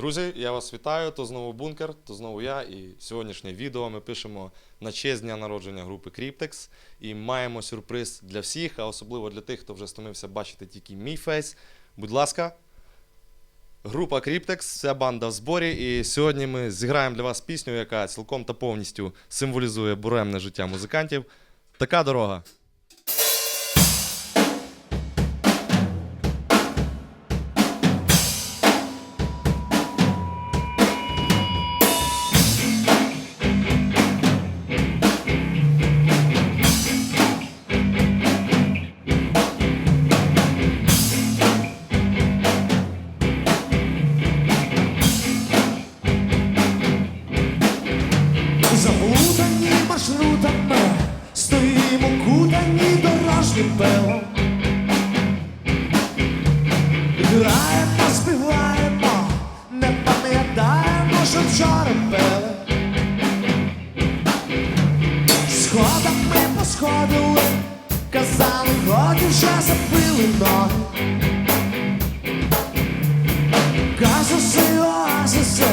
Друзі, я вас вітаю. То знову бункер, то знову я. І сьогоднішнє відео ми пишемо на честь дня народження групи Cryptex. І маємо сюрприз для всіх, а особливо для тих, хто вже стомився бачити тільки мій фейс. Будь ласка, група Cryptex, вся банда в зборі. І сьогодні ми зіграємо для вас пісню, яка цілком та повністю символізує буремне життя музикантів. Така дорога. Пилом. Граємо, співаємо, не пам'ятаємо, що вчора пили. Сходами посходили, казали, годі вже забили ноги. Казуси, оазиси,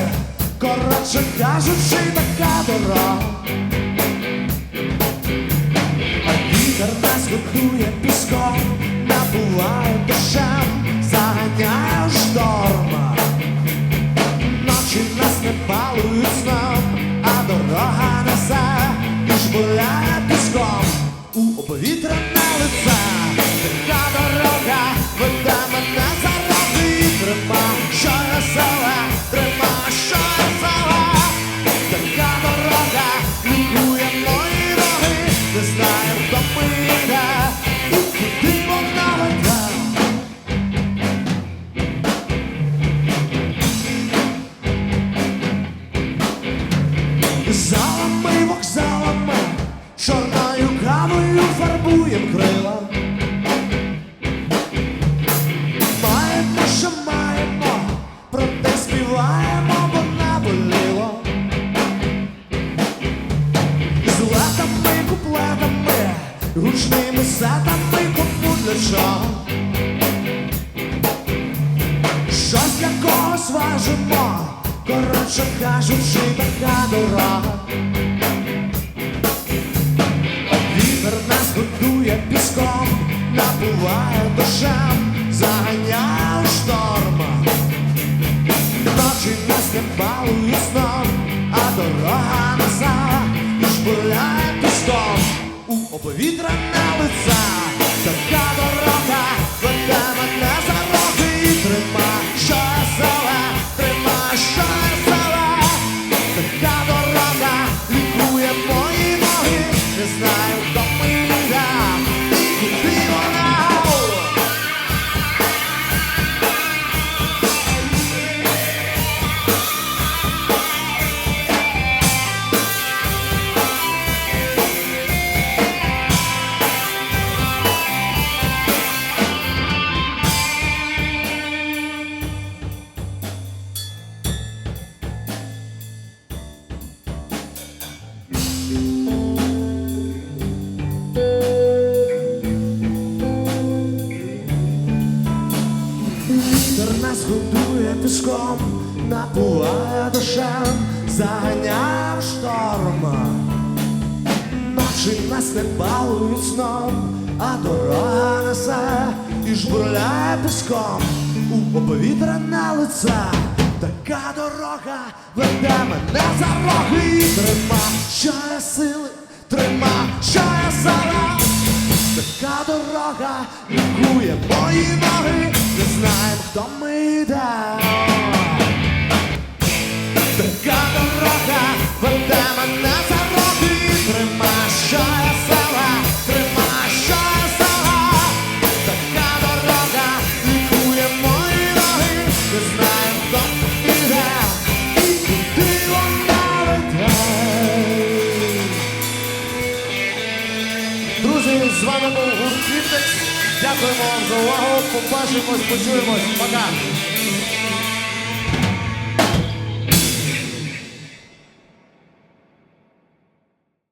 коротше кажучи, така дорога. А піском, набуває дощем, заганяє шторма. Ночі нас не палують сном, а дорога несе і жбуляє піском у повітряне кому для чого. Щось для важимо, коротше кажучи, така дорога. Вітер нас готує піском, набуває дощем, заганяє у шторм. Ночі нас не балують сном, а дорога жбуляє піском у на лиця, Така дорога веде мене за роки і трима, що я зеле, трима, що я зеле. Така піском, напуває душем, заганяє в шторм. Ночі нас не балують сном, а дорога несе і жбурляє піском у повітряне лице. Така дорога веде мене за роги трима, що я сили, трима, що я сила. Така дорога лікує мої ноги, не знаємо, хто ми йдемо. Така дорога веде мене за роги, трима, що я села, трима, що я села. Така дорога лікує мої ноги, не знаємо, хто йдемо, і куди вона веде. Друзі, з вами був гурт Квітекс. Дякуємо вам за увагу. Побачимось, почуємось. Пока.